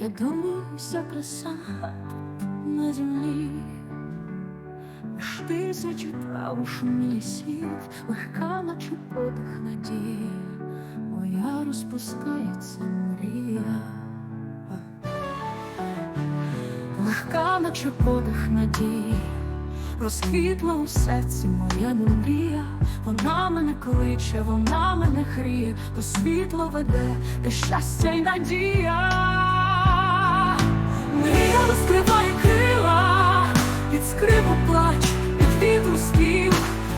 Я думаю, вся краса на землі, Між тисячі трав у шумі лісів, легка, наче подих надії, моя розпускається мрія. Легка, наче подих надії, розквітла у серці моя мрія, вона мене кличе, вона мене гріє, до світла веде, де щастя й надія. Мрія розкриває крила, під скрипу плач, під вітру спів,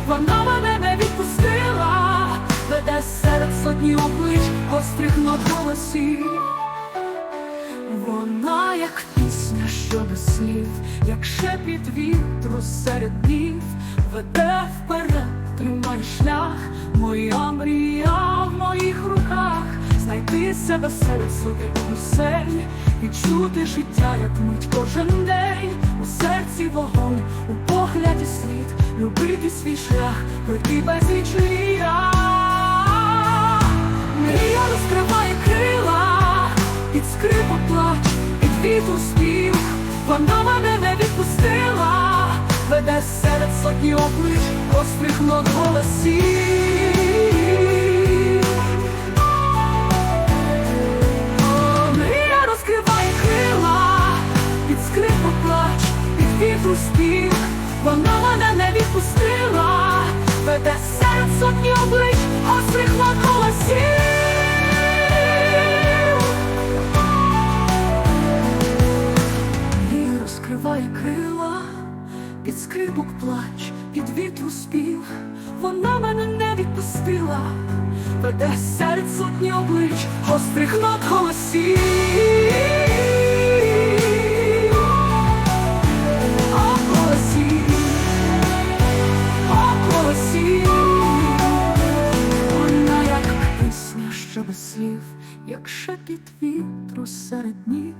вона мене не відпустила, веде серед сотні облич, гострих голосів. Вона як пісня, що без слів, як шепіт вітру серед днів, веде вперед, тримай шлях, моя мрія в моїх руках, знайти себе серед сотень пісень, відчути життя, як мить кожен день, у серці вогонь, у погляді світ, любити свій шлях, пройти безліч мрія. Мрія розкриває крила, під скрипу плач, під вітру спів, вона мене не відпустила, веде серед сотні облич, гострих нот голосів. Під вона мене не відпустила, веде серед сотні облич, гострих нот голосів. Мрія розкриває крила, під скрипок плач, під вітру спів, вона мене не відпустила, веде серед сотні облич, гострих нот голосів. Слів, як шепіт вітру серед днів,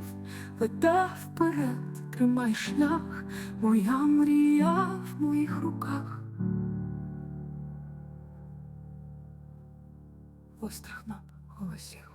веде вперед, тримай шлях, моя мрія в моїх руках. Острах на голосів.